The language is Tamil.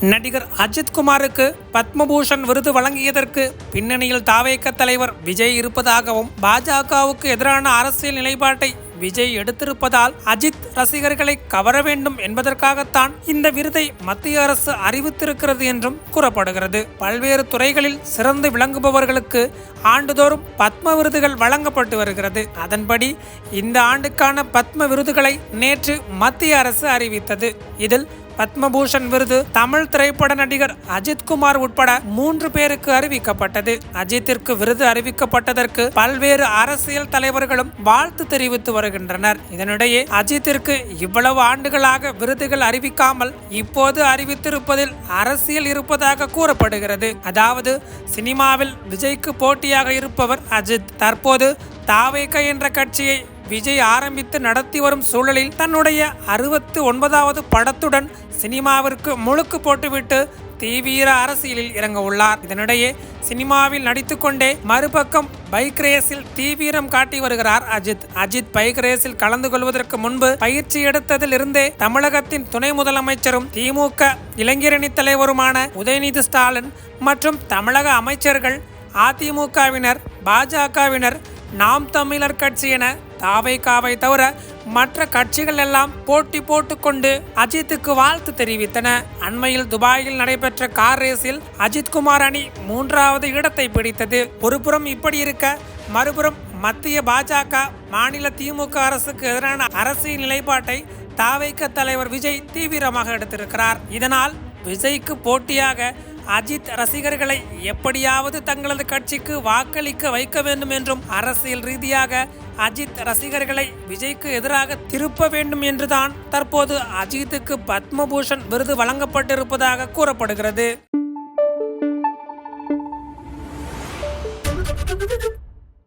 நடிகர் அஜித் குமாருக்கு பத்மபூஷன் விருது வழங்கியதற்கு பின்னணியில் தாவேக்க தலைவர் விஜய் இருப்பதாகவும் பாஜகவுக்கு எதிரான அரசியல் நிலைப்பாட்டை விஜய் எடுத்திருப்பதால் அஜித் ரசிகர்களை கவர வேண்டும் என்பதற்காகத்தான் இந்த விருதை மத்திய அரசு அறிவித்திருக்கிறது என்றும் கூறப்படுகிறது. பல்வேறு துறைகளில் சிறந்து விளங்குபவர்களுக்கு ஆண்டுதோறும் பத்ம விருதுகள் வழங்கப்பட்டு வருகிறது. அதன்படி இந்த ஆண்டுக்கான பத்ம விருதுகளை நேற்று மத்திய அரசு அறிவித்தது. இதில் பத்மபூஷன் விருது தமிழ் திரைப்பட நடிகர் அஜித்குமார் உட்பட மூன்று பேருக்கு அறிவிக்கப்பட்டது. அஜித்திற்கு விருது அறிவிக்கப்பட்டதற்கு பல்வேறு அரசியல் தலைவர்களும் வாழ்த்து தெரிவித்து வருகின்றனர். இதனிடையே அஜித்திற்கு இவ்வளவு ஆண்டுகளாக விருதுகள் அறிவிக்காமல் இப்போது அறிவித்திருப்பதில் அரசியல் இருப்பதாக கூறப்படுகிறது. அதாவது சினிமாவில் விஜய்க்கு போட்டியாக இருப்பவர் அஜித். தற்போது தாவேக என்ற கட்சியை விஜய் ஆரம்பித்து நடத்தி வரும் சூழலில் தன்னுடைய அறுபத்து ஒன்பதாவது படத்துடன் சினிமாவிற்கு முழுக்கு போட்டுவிட்டு தீவிர அரசியலில் இறங்க உள்ளார். இதனிடையே சினிமாவில் நடித்துக்கொண்டே மறுபக்கம் பைக் ரேஸில் தீவிரம் காட்டி வருகிறார் அஜித். அஜித் பைக் ரேஸில் கலந்து கொள்வதற்கு முன்பு பயிற்சி எடுத்ததில் இருந்தே தமிழகத்தின் துணை முதலமைச்சரும் திமுக இளைஞரணி தலைவருமான உதயநிதி ஸ்டாலின் மற்றும் தமிழக அமைச்சர்கள் அதிமுகவினர் பாஜகவினர் நாம் தமிழர் கட்சி என தாவைக்காவை தவிர மற்ற கட்சிகள் எல்லாம் போட்டி போட்டுக்கொண்டு அஜித்துக்கு வாழ்த்து தெரிவித்தன. அண்மையில் துபாயில் நடைபெற்ற கார் ரேஸில் அஜித்குமார் அணி மூன்றாவது இடத்தை பிடித்தது. ஒருபுறம் இப்படி இருக்க மறுபுறம் மத்திய பாஜக மாநில திமுக அரசுக்கு எதிரான அரசியல் நிலைப்பாட்டை தாவைக்க தலைவர் விஜய் தீவிரமாக எடுத்திருக்கிறார். இதனால் விஜய்க்கு போட்டியாக அஜித் ரசிகர்களை எப்படியாவது தங்களது கட்சிக்கு வாக்களிக்க வைக்க வேண்டும் என்றும் அரசியல் ரீதியாக அஜித் ரசிகர்களை விஜய்க்கு எதிராக திருப்ப வேண்டும் என்றுதான் தற்போது அஜித்துக்கு பத்மபூஷன் விருது வழங்கப்பட்டிருப்பதாக கூறப்படுகிறது.